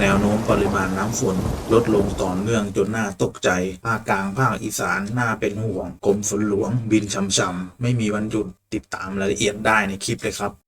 แนวโน้มปริมาณน้ำฝนลดลงต่อเนื่องจนน่าตกใจ ภาคกลางภาคอีสานน่าเป็นห่วง กรมฝนหลวงบินช่ำๆไม่มีวันหยุดติดตามรายละเอียดได้ในคลิปเลยครับ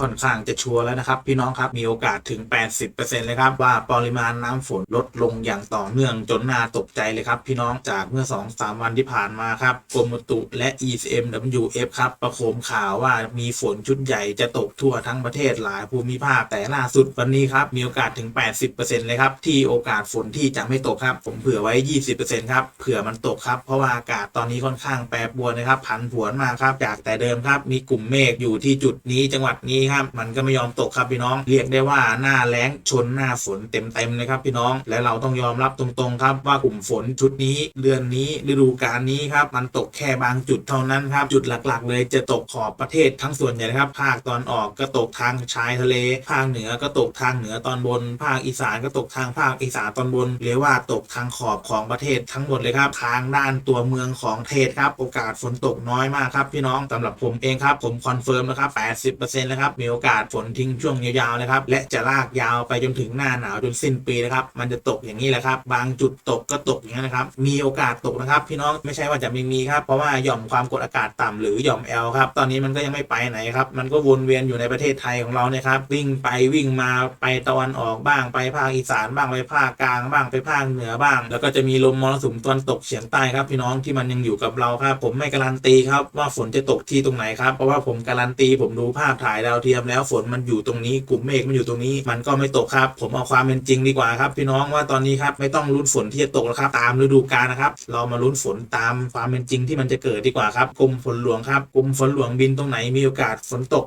ค่อนข้างจะชัวร์แล้วนะครับ พี่น้องครับมีโอกาสถึง 80%เลยครับว่าปริมาณน้ำฝนลดลงอย่างต่อเนื่องจนน่าตกใจเลยครับ พี่น้องจากเมื่อ 2-3 วันที่ผ่านมาครับกรมอุตุและ ECMWF ครับประโคมข่าวว่ามีฝนชุดใหญ่จะตกทั่วทั้งประเทศหลายภูมิภาคแต่ล่าสุดวันนี้ครับมีโอกาสถึง 80%เลยครับที่โอกาสฝนที่จะไม่ตกครับ ผมเผื่อไว้ 20%ครับเผื่อมันตกครับเพราะว่าอากาศตอนนี้ค่อนข้างแปรปรวนนะครับผันผวนมากครับจากแต่เดิมครับมีกลุ่มเมฆอยู่ที่จุดนี้จังหวัดนี้ครับมันก็ไม่ยอมตกครับพี่น้อง เรียกได้ว่าหน้าแล้งชนหน้าฝนเต็มๆเลยครับพี่น้อง และเราต้องยอมรับตรงๆครับว่ากลุ่มฝนชุดนี้เดือนนี้ฤดูกาลนี้ครับมันตกแค่บางจุดเท่านั้นครับจุดหลักๆ เลยจะตกขอบประเทศทั้งส่วนใหญ่ครับภาคตอนออกก็ตกทางชายทะเล ภาคเหนือก็ตกทางเหนือตอนบน ภาคอีสานก็ตกทางภาคอีสานตอนบนเรียกว่าตกทางขอบของประเทศทั้งหมดเลยครับทางด้านตัวเมืองของเทศครับโอกาสฝนตกน้อยมากครับพี่น้องสำหรับผมเองครับผมคอนเฟิร์มนะครับ80%แล้วครับมีโอกาสฝนทิ้งช่วงยาวๆนะครับ และจะลากยาวไปจนถึงหน้าหนาวจนสิ้นปีนะครับ มันจะตกอย่างนี้แหละครับ บางจุดตกก็ตกอย่างนี้นะครับ มีโอกาสตกนะครับ พี่น้องไม่ใช่ว่าจะไม่มีครับ เพราะว่าหย่อมความกดอากาศต่ำหรือหย่อมแอลครับ ตอนนี้มันก็ยังไม่ไปไหนครับ มันก็วนเวียนอยู่ในประเทศไทยของเราเนี่ยครับ วิ่งไปวิ่งมาไปตะวันออกบ้าง ไปภาคอีสานบ้าง ไปภาคกลางบ้าง ไปภาคเหนือบ้าง แล้วก็จะมีลมมรสุมตะวันตกเฉียงใต้ครับ พี่น้องที่มันยังอยู่กับเราครับ ผมไม่การันตีครับว่าฝนจะตกที่ตรงไหนครับ เพราะว่าผมการันตีผมดูภาพถ่ายดาวเทียมแล้วฝนมันอยู่ตรงนี้กลุ่มเมฆมันอยู่ตรงนี้ มันก็ไม่ตกครับ ผมเอาความเป็นจริงดีกว่าครับ พี่น้องว่าตอนนี้ครับไม่ต้องลุ้นฝนที่จะตกแล้วครับ ตามฤดูกาลนะครับ เรามาลุ้นฝนตามความเป็นจริงที่มันจะเกิดดีกว่าครับกรมฝนหลวงครับกรมฝนหลวงบินตรงไหนมีโอกาสฝนตก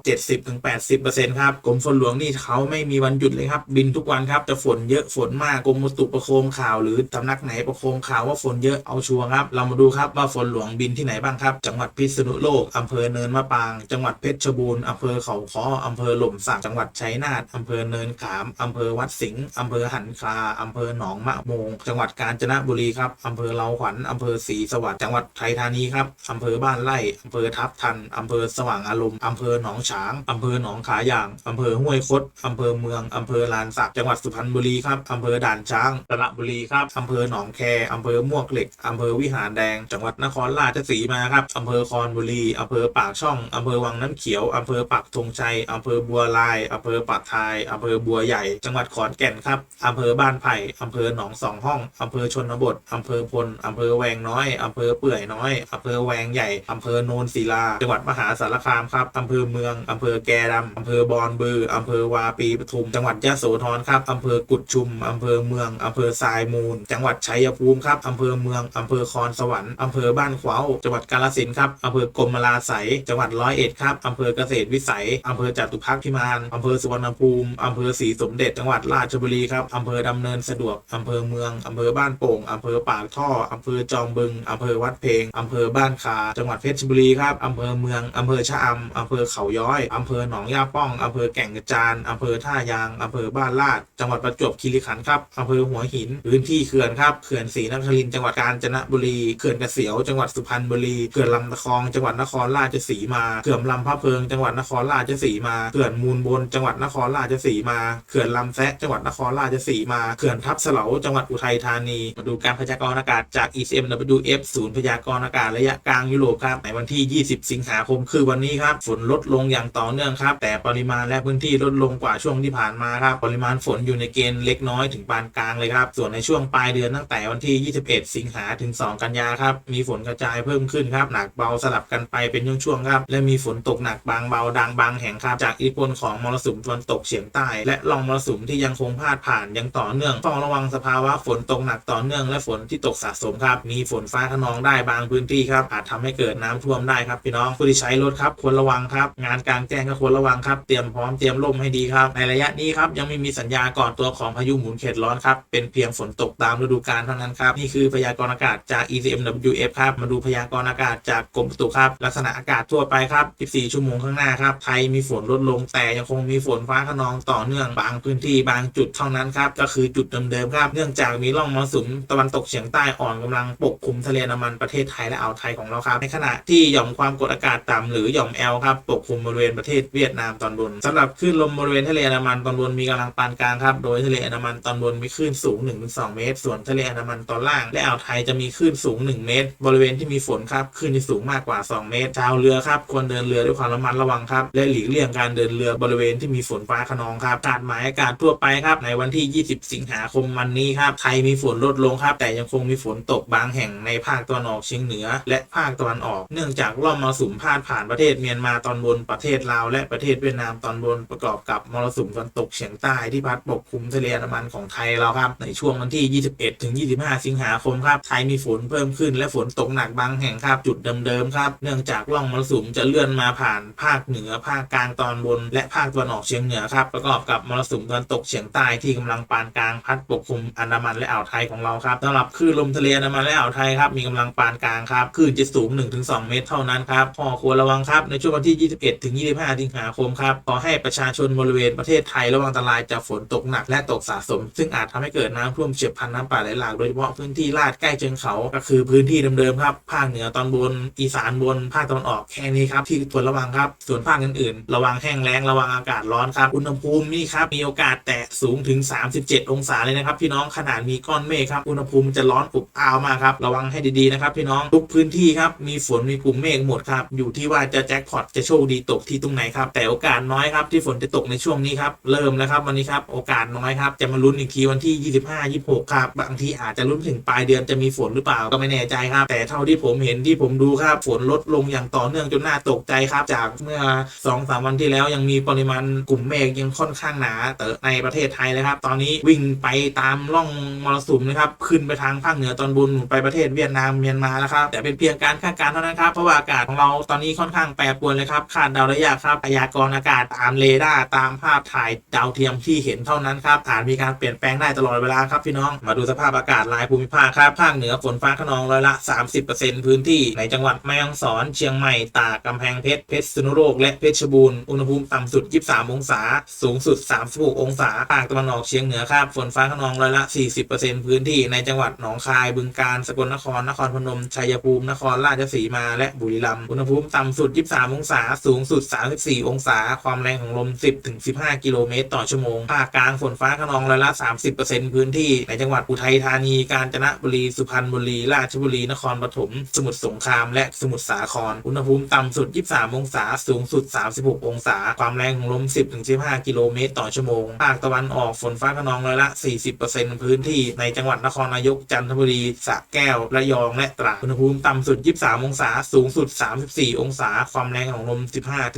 70-80%ครับกรมฝนหลวงนี่เขาไม่มีวันหยุดเลยครับบินทุกวันครับจะฝนเยอะฝนมากกรมอุตุประโคมข่าวหรือสำนักไหนประโคมข่าวว่าฝนเยอะเอาชัวร์ครับ เรามาดูครับว่าฝนหลวงบินที่ไหนบ้างครับ จังหวัดพิษณุโลกอำเภอเนินมะปาง จังหวัดเพชรบูรณ์อำเภอเขาค้ออำเภอหล่มสักจังหวัดชัยนาทอำเภอเนินขามอำเภอวัดสิงห์อำเภอหันคาอำเภอหนองมะโมง จังหวัดกาญจนบุรีครับอำเภอเลาขวัญอำเภอศรีสวัสดิ์จังหวัดไทยธานีครับอำเภอบ้านไร่อำเภอทับทันอำเภอสว่างอารมณ์อำเภอหนองฉางอำเภอหนองขาย่างอำเภอห้วยคดอำเภอเมืองอำเภอลานสักจังหวัดสุพรรณบุรีครับอำเภอด่านช้างสระบุรีครับอำเภอหนองแคอำเภอมวกเหล็กอำเภอวิหารแดง จังหวัดนครราชสีมาครับอำเภอคอนบุรีอำเภอปากช่องอำเภอวังน้ำเขียวอำเภอปักธงชัยอำเภอบัวลายอำเภอปากทายอำเภอบัวใหญ่ จังหวัดขอนแก่นครับอำเภอบ้านไผ่อำเภอหนองสองห้องอำเภอชนบทอำเภอพลอำเภอแวงน้อยอำเภอเปื่อยน้อยอำเภอแวงใหญ่อำเภอโนนศิลา จังหวัดมหาสารคามครับอำเภอเมืองอำเภอแกดำอำเภอบอนบืออำเภอวาปีปทุม จังหวัดยะโสธรครับอำเภอกุดชุมอำเภอเมืองอำเภอทรายมูล จังหวัดชัยภูมิครับอำเภอเมืองอำเภอคอนสวรรค์อำเภอบ้านขวาวจังหวัดกาฬสินธุ์ครับอำเภอกรมราไสจังหวัดร้อยเอ็ดครับอำเภอเกษตรวิสัยอำเภอจตุพักพิมานอำเภอสุวรรณภูมิอำเภอศรีสมเด็จจังหวัดราชบุรีครับอำเภอดำเนินสะดวกอำเภอเมืองอำเภอบ้านโป่งอำเภอปากท่ออำเภอจอมบึงอำเภอวัดเพลงอำเภอบ้านคาจังหวัดเพชรบุรีครับอำเภอเมืองอำเภอชะอำอำเภอเขาย้อยอำเภอหนองยาป้องอำเภอแก่งกระจานอำเภอท่ายางอำเภอบ้านลาด จังหวัดประจวบคีรีขันธ์ครับอำเภอหัวหิน พื้นที่เขื่อนครับเขื่อนศรีนครินทร์จังหวัดกาญจนบุรีเขื่อนกระเกษียว จังหวัดสุพรรณบุรีเขื่อนลำตะคอง จังหวัดนครราชสีมาเขื่อนลำพะเพิง จังหวัดนครราชสีมาเขื่อนมูลบนจังหวัดนครราชสีมาเขื่อนลำแซะจังหวัดนครราชสีมาเขื่อนทับเสลาจังหวัดอุทัยธานี มาดูการพยากรณ์อากาศจาก ECMWF ศูนย์พยากรณ์อากาศระยะกลางยุโรปครับในวันที่ 20 สิงหาคมคือวันนี้ครับฝนลดลงอย่างต่อเนื่องครับ แต่ปริมาณและพื้นที่ลดลงกว่าช่วงที่ผ่านมาครับปริมาณฝนอยู่ในเกณฑ์เล็กน้อยถึงปานกลางเลยครับ ส่วนในช่วงปลายเดือนตั้งแต่วันที่ 21 สิงหาถึง 2 กันยาครับมีฝนกระจายเพิ่มขึ้นครับหนักเบาสลับกันไปเป็นช่วงๆครับและมีฝนตกหนักบางเบาดังบางแห่งครับจากอิทธิพลของมรสุมตะวันตกเฉียงใต้ และลองมรสุมที่ยังคงพาดผ่านยังต่อเนื่องต้องระวังสภาวะฝนตกหนักต่อเนื่องและฝนที่ตกสะสมครับมีฝนฟ้าขนองได้บางพื้นที่ครับอาจทำให้เกิดน้ำท่วมได้ครับพี่น้องผู้ที่ใช้รถครับควรระวังครับ งานกลางแจ้งก็ควรระวังครับเตรียมพร้อมเตรียมร่มให้ดีครับ ในระยะนี้ครับยังไม่มีสัญญาก่อนตัวของพายุหมุนเขตร้อนครับเป็นเพียงฝนตกตามฤดูกาลเท่านั้นครับนี่คือพยากรณ์อากาศจาก ECMWF ครับมาดูพยากรณ์อากาศจากกรมตุครับลักษณะอากาศทั่วไปครับ 14 ชั่วโมงข้างหน้าครับไทยมีฝฝนลดลง แต่ยังคงมีฝนฟ้าขนองต่อเนื่องบางพื้นที่บางจุดเท่านั้นครับก็คือจุดเดิมๆครับเนื่องจากมีร่องมรสุมตะวันตกเฉียงใต้อ่อนกำลังปกคลุมทะเลนดามันประเทศไทยและอ่าวไทยของเราครับในขณะที่หย่อมความกดอากาศต่ำหรือหย่อมแอลครับปกคลุมบริเวณประเทศเวียดนามตอนบนสำหรับคลื่นลมบริเวณทะเลอันดามันตอนบนมีกำลังปานกลางครับโดยทะเลอันดามันตอนบนมีคลื่นสูง 1-2 เมตร ส่วนทะเลอันดามันตอนล่างและอ่าวไทยจะมีคลื่นสูง 1 เมตร บริเวณที่มีฝนครับคลื่นที่สูงมากกว่า 2 เมตรชาวเรือครับควรเดินเรือด้วยความระมัดระวังครับและหลีกเลี่ยงการเดินเรือบริเวณที่มีฝนฟ้าขนองครับการหมายอากาศทั่วไปครับในวันที่ 20 สิงหาคมวันนี้ครับไทยมีฝนลดลงครับ แต่ยังคงมีฝนตกบางแห่งในภาคตะวันออกเฉียงเหนือ และภาคตะวันออกเนื่องจากร่องมรสุมพาดผ่านประเทศเมียนมาตอนบนประเทศลาวและประเทศเวียดนามตอนบนประกอบกับมรสุมตะวันตกเฉียงใต้ที่พัดปกคลุมทะเลอันดามันของไทยเราครับในช่วงวันที่ 21 ถึง 25 สิงหาคมครับไทยมีฝนเพิ่มขึ้นและฝนตกหนักบางแห่งครับจุดเดิมๆครับเนื่องจากร่องมรสุมจะเลื่อนมาผ่านภาคเหนือภาคกลางตอนบน และภาคตะวันออกเฉียงเหนือครับประกอบกับมรสุมตะวันตกเฉียงใต้ที่กำลังปานกลางพัดปกคลุมอันดามันและอ่าวไทยของเราครับสำหรับคลื่นลมทะเลอันดามันและอ่าวไทยครับมีกำลังปานกลางครับคลื่นจะสูง 1-2 เมตรเท่านั้นครับข้อควรระวังครับในช่วงวันที่ 21 ถึง 25 สิงหาคมครับขอให้ประชาชนบริเวณประเทศไทยระวังอันตรายจากฝนตกหนักและตกสะสม ซึ่งอาจทำให้เกิดน้ำท่วมเฉียบพลันน้ำป่าไหลหลากโดยเฉพาะพื้นที่ลาดใกล้เชิงเขา ก็คือพื้นที่เดิมๆครับภาคเหนือตอนบน อีสานบนภาคตะวันออกแค่นี้ครับที่ควรระวังครับส่วนภาคอื่นๆระวังแห้งแล้งระวังอากาศร้อนครับ อุณหภูมินี่ครับมีโอกาสแตะสูงถึง 37 องศาเลยนะครับ พี่น้องขนาดมีก้อนเมฆครับอุณหภูมิจะร้อนอบอ้าวมากครับระวังให้ดีๆนะครับพี่น้องทุกพื้นที่ครับมีฝนมีกลุ่มเมฆหมดครับอยู่ที่ว่าจะแจ็คพอตจะโชคดีตกที่ตรงไหนครับแต่โอกาสน้อยครับที่ฝนจะตกในช่วงนี้ครับเริ่มแล้วครับวันนี้ครับโอกาสน้อยครับจะมาลุ้นอีกทีวันที่ 25 26 ครับ บางทีอาจจะลุ้นถึงปลายเดือนจะมีฝนหรือเปล่าก็ไม่แน่ใจครับ แต่เท่าที่ผมเห็นที่ผมดูครับฝนลดลงอย่างต่อเนื่องจนน่าตกใจครับจากเมื่อ2-3วันที่แล้วยังมีปริมาณกลุ่มเมฆยังค่อนข้างหนาแต่ในประเทศไทยเลยครับ ตอนนี้วิ่งไปตามร่องมรสุมนะครับขึ้นไปทางภาคเหนือตอนบนไปประเทศเวียดนามเมียนมาแล้วครับแต่เป็นเพียงการคาดการณ์เท่านั้นครับเพราะว่าอากาศของเราตอนนี้ค่อนข้างแปรปรวนเลยครับคาดเดาได้ยากครับพยากรณ์อากาศตามเรดาร์ตามภาพถ่ายดาวเทียมที่เห็นเท่านั้นครับอาจมีการเปลี่ยนแปลงได้ตลอดเวลาครับพี่น้องมาดูสภาพอากาศรายภูมิภาคครับภาคเหนือฝนฟ้าขนองร้อยละ 30%พื้นที่ในจังหวัดแม่ฮ่องสอนเชียงใหม่ตากกำแพงเพชรเพชรสนุโลกและเพชรบูรณอุณหภูมิต่ำสุด 23 องศา สูงสุด 36 องศา ภาคตะวันออกเฉียงเหนือครับ ฝนฟ้าขนองร้อยละ 40%พื้นที่ในจังหวัดหนองคาย บึงกาฬ สกลนคร นครพนม ชัยภูมิ นครราชสีมา และบุรีรัมย์ อุณหภูมิต่ำสุด 23 องศา สูงสุด 34 องศา ความแรงของลม 10-15 กิโลเมตรต่อชั่วโมง ภาคกลางฝนฟ้าขนองร้อยละ 30%พื้นที่ในจังหวัดอุทัยธานี กาญจนบุรี สุพรรณบุรี ราชบุรี นครปฐม สมุทรสงคราม และสมุทรสาคร อุณหภูมิต่ำสุด 23 องศา สูงสุด 36องศา ความแรงของลม 10-15 กิโลเมตรต่อชั่วโมง ภาคตะวันออกฝนฟ้าขนองร้อยละ 40%พื้นที่ในจังหวัดนครนายกจันทบุรีสระแก้ว ระยอง และตราด อุณหภูมิต่ำสุด 23 องศา สูงสุด 34 องศา ความแรงของลม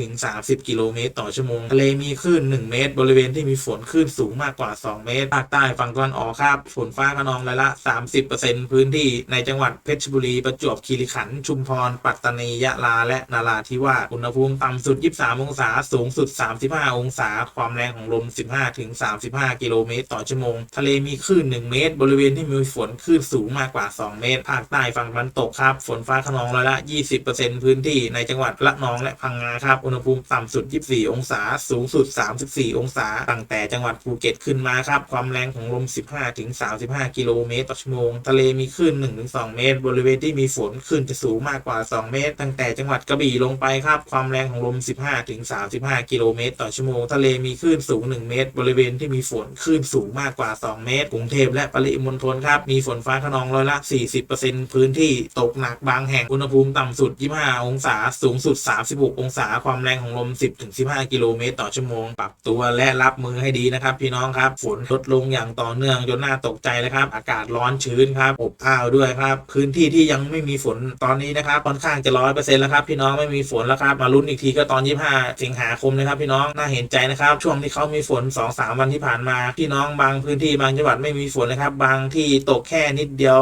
15-30 กิโลเมตรต่อชั่วโมง ทะเลมีคลื่น 1 เมตร บริเวณที่มีฝนคลื่นสูงมากกว่า 2 เมตร ภาคใต้ฝั่งตะวันออกครับ ฝนฟ้าขนองร้อยละ 30%พื้นที่ในจังหวัดเพชรบุรี ประจวบคีรีขันธ์ ชุมพร ปัตตานี ยะลา และนาราธิวาส อุณหภูมิต่ำสุด 23 องศาสูงสุด 35 องศา ความแรงของลม 15ถึง35 กิโลเมตรต่อชั่วโมง ทะเลมีคลื่น 1 เมตร บริเวณที่มีฝนคลื่นสูงมากกว่า 2 เมตร ภาคใต้ฝั่งตะวันตกครับ ฝนฟ้าขนองร้อยละ 20%พื้นที่ในจังหวัดระนองและพังงาครับ อุณหภูมิต่ำสุด 24 องศา สูงสุด 34 องศา ตั้งแต่จังหวัดภูเก็ตขึ้นมาครับ ความแรงของลม 15ถึง35 กิโลเมตรต่อชั่วโมง ทะเลมีคลื่น 1-2 เมตร บริเวณที่มีฝนคลื่นจะสูงมากกว่า 2 เมตร ตั้งแต่จังหวัดกระบี่ลงไปครับ ความแรงของลม35 กิโลเมตร ต่อชั่วโมง ทะเลมีคลื่นสูง 1 เมตร บริเวณที่มีฝนคลื่นสูงมากกว่า 2 เมตร กรุงเทพและปริมณฑลครับ มีฝนฟ้าขนองร้อยละ 40%พื้นที่ตกหนักบางแห่ง อุณหภูมิต่ำสุด 25 องศา สูงสุด 36 องศา ความแรงของลม 10-15 กิโลเมตร ต่อชั่วโมง ปรับตัวและรับมือให้ดีนะครับ พี่น้องครับ ฝนลดลงอย่างต่อเนื่องจนน่าตกใจเลยครับ อากาศร้อนชื้นครับ อบอ้าวด้วยครับ พื้นที่ที่ยังไม่มีฝนตอนนี้นะครับ ค่อนข้างจะร้อยเปอร์เซ็นต์แล้วครับ พี่น้องไม่มีฝนแล้วครับ มาลุ้นอีกทีก็ตอน 25สิงหาคมนะครับพี่น้องน่าเห็นใจนะครับช่วงที่เขามีฝน 2-3วันที่ผ่านมาพี่น้องบางพื้นที่บางจังหวัดไม่มีฝนนะครับ บางที่ตกแค่นิดเดียว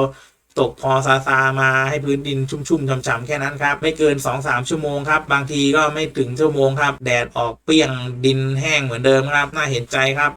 ตกพอซาซามาให้พื้นดินชุ่มๆช่ำๆแค่นั้นครับ ไม่เกิน 2-3 ชั่วโมงครับ บางทีก็ไม่ถึงชั่วโมงครับ แดดออกเปรี้ยงดินแห้งเหมือนเดิมครับ น่าเห็นใจครับ